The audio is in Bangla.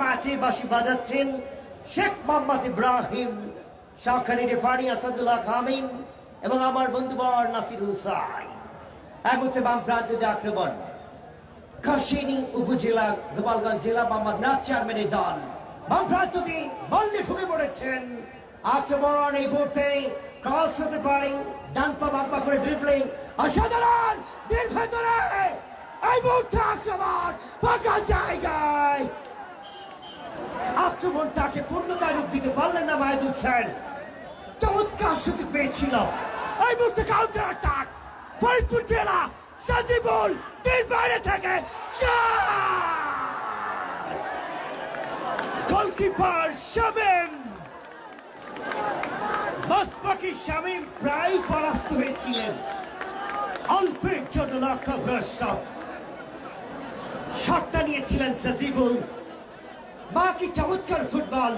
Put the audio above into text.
ম্যাচে বাসি বাজাচ্ছেন শেখ মোহাম্মদ ইব্রাহিম শাখারি রেফারি, আসাদুল্লাহ খামিন এবং আমার বন্ধুবর নাসির হুসাইন। এক মুহূর্তে বাম প্রান্তে আক্রমণ, কাশিনী উপজেলা, গোপালগঞ্জ জেলা, মোহাম্মদ নাথ চেয়ারম্যানের দল। বাম প্রান্ত দিয়ে ঢুকে পড়েছেন। আক্রমণ এই মুহূর্তে ক্রস হতে পারে। ডান পা বাম পা করে ড্রিবলিং অসাধারণ দীর্ঘ ধরে এই মুহূর্তে আক্রমণ ফাঁকা জায়গায়। আক্রমণটাকে পূর্ণতায় রূপ দিতে পারলেন না মাহিদুল সেন। চমৎকার সুযোগ পেয়েছিল। এই মুহূর্তে কাউন্টার অ্যাটাক ফরিদপুর জেলা সাজিবুল তীর বাইরে থেকে গোলকিপার শামিম। বাসপাকি শামিম প্রায় পরাস্ত হয়েছিলেন। অল্পের জন্য লক্ষ্যভ্রষ্ট শটটা নিয়েছিলেন সাজিবুল। बाकी चमत्कार फुटबॉल।